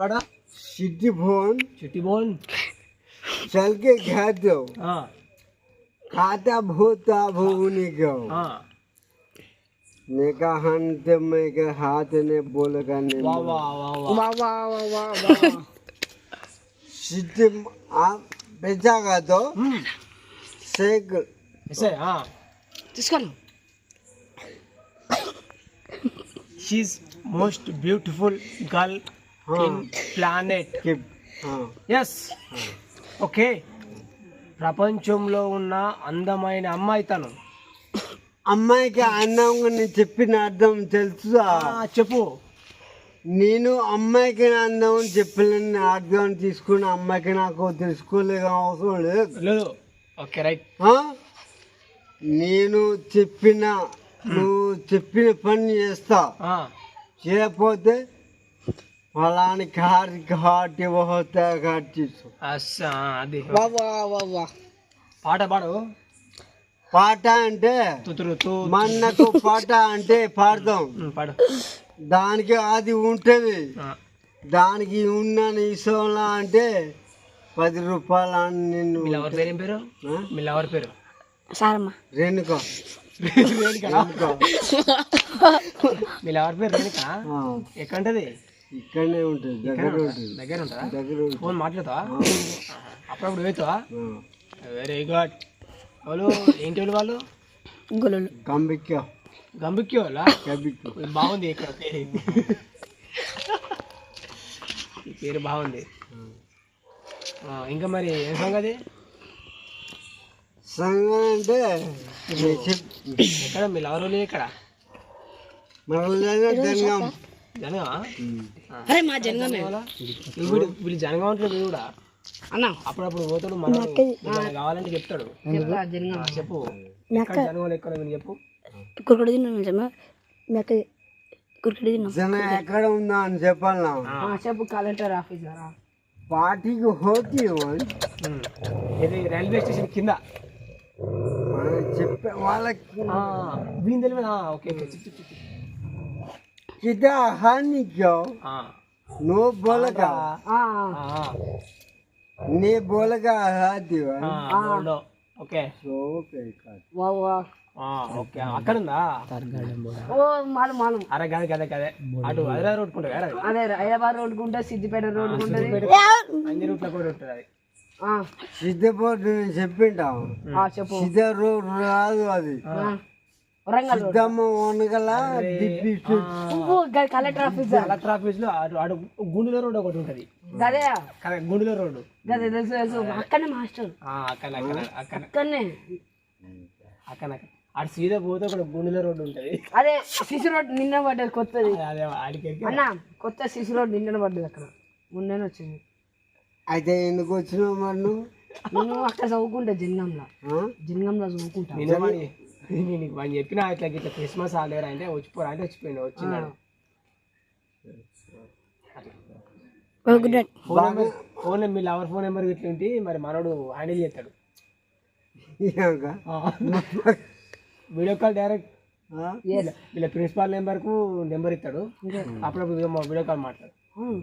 पड़ा भवन भवन चल के खा दो। हाँ। खाता भूता हाँ। हंत में के हाथ ने बोल का ने वाह वाह वाह वाह। वाह वाह वाह आप बेचा का तो हम्म। ऐसे हाँ। जिसका she is most beautiful girl planet. Yes okay. ప్రపంచంలో ఉన్న అందమైన అమ్మాయి తను. అమ్మాయికి అందం చెప్పిన అర్థం తెలుసా? చెప్పు. నేను అమ్మాయికి అందం అని చెప్పలేని అర్థం తీసుకుని అమ్మాయికి నాకు తెలుసుకోలేక అవసరం లేదు. Okay right. నేను చెప్పిన నువ్వు చెప్పిన పని చేస్తా. చేయకపోతే కార్ ఘాట్ ఇవ్వతా ఘాట్ తీసు అస్సా అది వాహ్ పాట పాడు పాట అంటే తుతురు తూ మన్నకు పాట అంటే పాడతాం ఉమ్, పాడు దానికి అది ఉంటుంది ఆ, దానికి ఉన్న ఇసంలా అంటే పది రూపాయలు అని నిన్ను మీ లవర్ పేరు ఏం పేరు ఆ? మీ లవర్ పేరు సారమ్మ రేణుక రేణుక మీ లవర్ పేరు రేణుక ఆ, ఎక్కడుంటది ఇక్కడనే ఉంటుంది దగ్గర ఉంటుంది? దగ్గర ఉంటుందా? దగ్గర ఫోన్ మాట్లాడతావా? అప్పుడప్పుడు వేతావా? ఆ, వెరీ గుడ్ వాళ్ళు ఏంటి వాళ్ళు వాళ్ళు? గొల్లు. కంబిక్క గంబిక్కి వాళ్ళ? బాగుంది ఇక్కడ పేరు. ఈ పేరు బాగుంది. ఆ, ఇంకా మరి ఏం సంగతి? సంగం అంటే ఎక్కడ మీ లవర్ వాళ్ళు ఎక్కడ? మరలా జనగం జనగా అరే మా జనగం వీళ్ళు జనగా అంటాడు కూడా. అన్న. అప్పుడప్పుడు పోతాడు మన కావాలంటే చెప్తాడు. చెప్పు జనగం. ఎక్కడ చెప్పు. కురుకుడు తిన్నాం మెక్క కురుకుడు ఎక్కడ ఉందా అని చెప్పాలన్నా చెప్పు కలెక్టర్ ఆఫీసరా పార్టీకి హోకి రైల్వే స్టేషన్ కింద. చెప్పే వాళ్ళకి. వీని తెలియదా. ఓకే చెప్పు కిదా హానికో ఆ, నువ్వు బోలగా ఆ, నీ బోలగా హాదివా. ఓకే ఓకే కాదు వా వా ఆ, ఓకే అక్కడ ఉందా ఓ మాలు మాలు. అరే గదే గదే గదే అటు హైదరాబాద్ రోడ్ కుంటే వేరే అదే హైదరాబాద్ రోడ్ కుంటే సిద్దిపేట రోడ్ కుంటది అన్ని రూట్ల కూడా ఉంటుంది అది. చెప్పింటావు? ఆ, చెప్పు. సిద్ధ రోడ్ రాదు అది. ఆ, వరంగల్ కలెక్టర్ ఆఫీస్ కలెక్టర్ ఆఫీస్లో అటు అటు గుండెల రోడ్ ఒకటి ఉంటది. గదే? కరెక్ట్ గుండెల రోడ్ గదే తెలుసు తెలుసు. అక్కడనే మాస్టర్. అక్కడ అక్కడ అక్కడ అక్కడనే అక్కడ సీదా పోతే ఒక గుండెల రోడ్ ఉంటది. అదే సిసి రోడ్ నిన్న పడ్డది కొత్తది. అదే ఆడికి అన్న కొత్త సిసి రోడ్ నిన్న పడ్డది అక్కడ. మొన్ననే వచ్చింది. అయితే ఎందుకు వచ్చినావు మరి నువ్వు? అక్కడ చదువుకుంటా జంగంలో ఆ? జంగంలో చదువుకుంటా. నేను వాడి నేను వాడిని చెప్పిన ఇట్లా ఇట్లా క్రిస్మస్ హాలిడే అంటే వచ్చిపోరా అంటే వచ్చిపోయింది వచ్చినాడు good night phone number phone మీ లవర్ ఫోన్ నెంబర్ ఇట్లా ఉంటే మరి మనోడు హ్యాండిల్ చేస్తాడు? వీడియో కాల్ డైరెక్ట్ ఆ? వీళ్ళ ప్రిన్సిపాల్ నెంబర్కు నెంబర్ ఇస్తాడు. అప్పుడప్పుడు వీడియో కాల్ మాట్లాడు. Hmm.